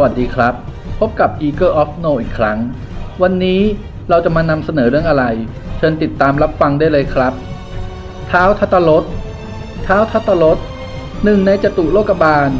วัสดีครับ พบกับ Eagle of No อีกครั้ง วันนี้เราจะมานำเสนอเรื่องอะไร เชิญติดตามรับฟังได้เลยครับ เท้าทัตตรสเท้าทัตตรสหนึ่งในจตุโลกบาล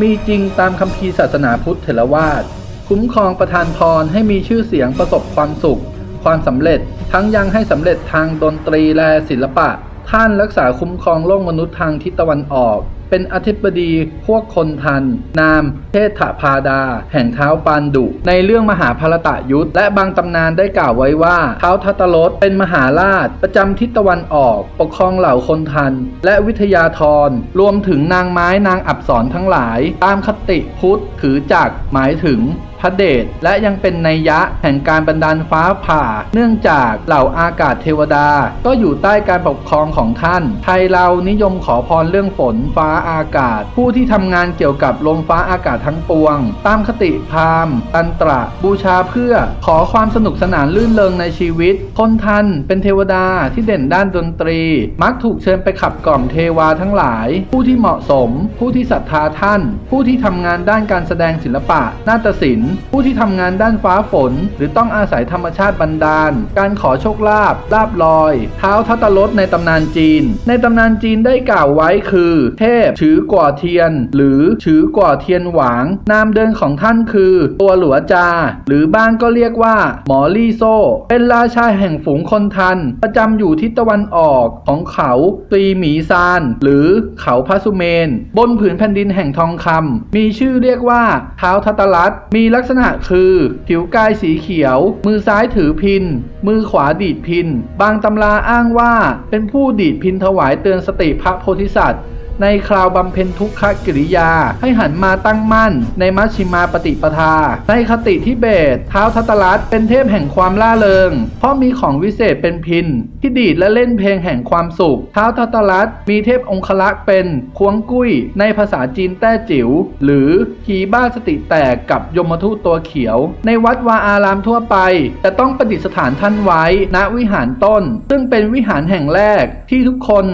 มีจริงตามคัมภีร์ศาสนาพุทธเถรวาท คุ้มครองประทานพรให้มีชื่อเสียงประสบความสุข ความสำเร็จทั้งยังให้สำเร็จทางดนตรีและศิลปะ ท่านรักษาคุ้มครองโลกมนุษย์ทางทิศตะวันออก เป็นอธิบดีพวกคนทัน นามเทถพาดา แห่งเท้าปานดุ ในเรื่องมหาภารตะยุทธและบางตำนานได้กล่าวไว้ว่าเท้าทัตตรสเป็นมหาราช ประจำทิศตะวันออก ปกครองเหล่าคนทัน และวิทยาธรรวมถึงนางไม้นางอับสรทั้งหลาย ตามคติพุทธถือจักหมายถึง ระเดชและยังเป็นนัยยะแห่งการบันดาลฟ้าผ่า เนื่องจากเหล่าอากาศเทวดา ก็อยู่ใต้การปกครองของท่าน ไทยเรานิยมขอพรเรื่องฝนฟ้าอากาศ ผู้ที่ทำงานเกี่ยวกับลมฟ้าอากาศทั้งปวง ตามคติพราหมณ์ตันตระ บูชาเพื่อขอความสนุกสนานลื่นเริงในชีวิต คนทันเป็นเทวดาที่เด่นด้านดนตรี มักถูกเชิญไปขับกล่อมเทวาทั้งหลาย ผู้ที่เหมาะสม ผู้ที่ศรัทธาท่าน ผู้ที่ทำงานด้านการแสดงศิลปะ นาฏศิลป์ผู้ที่ทำงานด้านฟ้าฝน หรือต้องอาศัยธรรมชาติบันดาล การขอโชคลาภลาบลอย เท้าทัตตรสในตำนานจีน ในตำนานจีนได้กล่าวไว้คือ เทพถือกว่าเทียน หรือถือกว่าเทียนหวาง นามเดินของท่านคือ ตัวหลัวจา หรือบ้างก็เรียกว่า หมอลี่โซเป็นราชาแห่งฝูงคนทัน ประจำอยู่ทิศตะวันออกของเขาตีหมีซาน หรือเขาพระสุเมน บนผืนแผ่นดินแห่งทองคำมีชื่อเรียกว่าเท้าทัตตรัสมีลักกษณะคือ ผิวกายสีเขียว มือซ้ายถือพิน มือขวาดีดพิน บางตำราอ้างว่าเป็นผู้ดีดพินถวายเตือนสติพระโพธิสัตว์ ในคราวบำเพ็ญทุกขกิริยา ให้หันมาตั้งมั่น ในมัชชิมาปฏิปทา ในคติทิเบตเท้าทัตตรัสเป็นเทพแห่งความล่าเริง เพราะมีของวิเศษเป็นพินที่ดีดและเล่นเพลงแห่งความสุขเท้าทัตตรัสมีเทพองคลักษ์เป็นควงกุ้ย ในภาษาจีนแต้จิ๋วหรือขีบ้าสติแตกกับยมทูตตัวเขียว ในวัดวาอารามทั่วไปจะต้องประดิษฐานท่านไว้ณวิหารต้น ซึ่งเป็นวิหารแห่งแรกที่ทุกคน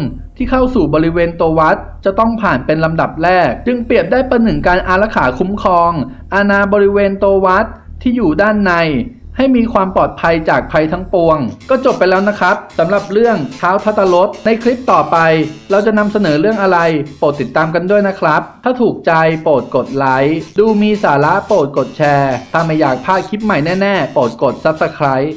ที่เข้าสู่บริเวณตัววัด จะต้องผ่านเป็นลำดับแรก จึงเปรียบได้ประหนึ่งการอารักขาคุ้มครอง อาณาบริเวณตัววัดที่อยู่ด้านใน ให้มีความปลอดภัยจากภัยทั้งปวง ก็จบไปแล้วนะครับสำหรับเรื่องเท้าทัตตรสในคลิปต่อไป เราจะนำเสนอเรื่องอะไร โปรดติดตามกันด้วยนะครับ ถ้าถูกใจโปรดกดไลค์ดูมีสาระโปรดกดแชร์ ถ้าไม่อยากพลาดคลิปใหม่แน่ๆโปรดกด Subscribe